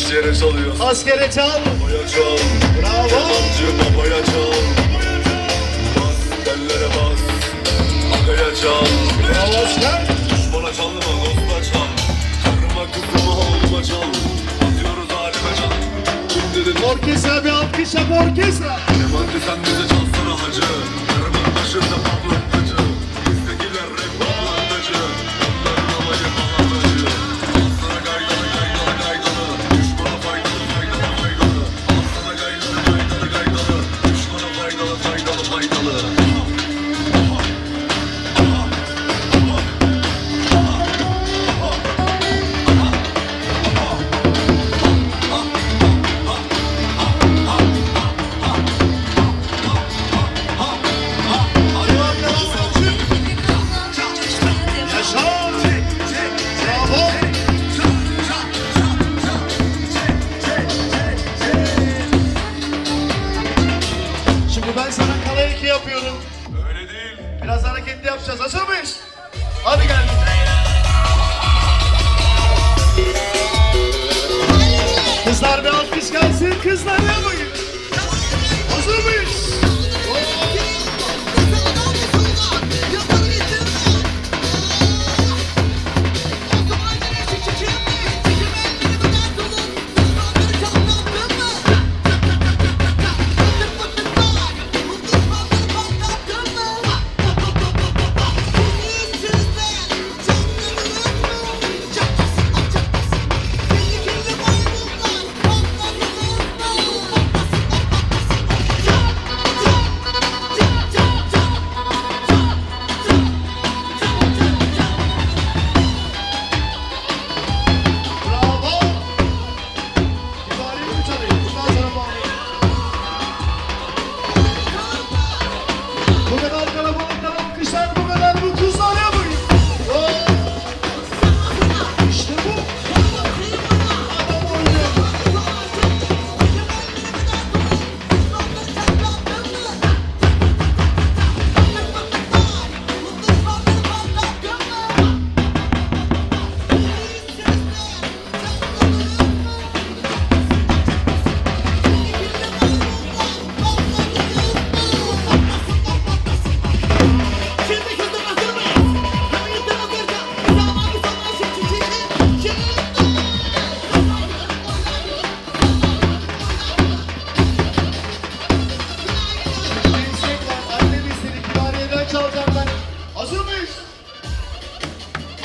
askere çalıyoruz Askere çal. Babaya çal. Bravo. Kemancı babaya çal. Bas tellere bas. Agaya çal. Bravo asker. Düşmana çalma dosta çal. Karıma kızıma oğluma çal. Atıyoruz halime çal. Kim dedin Orkestra bir alkış yap orkestra. Kemancı sen bize Şimdi ben sana kala iki yapıyorum. Öyle değil Biraz hareketli yapacağız. Hazır mıyız? Hadi gel. Kızlar bir alkış gelsin. Kızlar yapmayın.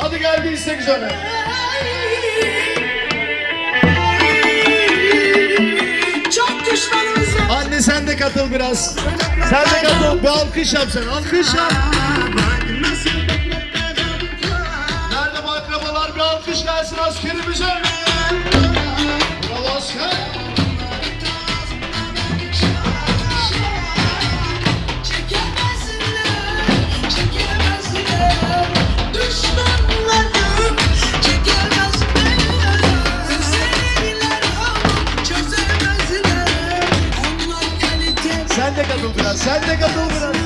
Hadi geldi istek üzerine. Çok düşmanımız var. Anne sen de katıl biraz. Sen de katıl. Bir alkış yap sen. Alkış yap. Nerede bu akrabalar? Bir alkış gelsin askerimize. Bravo asker. De katıl biraz. Sen de katıl biraz.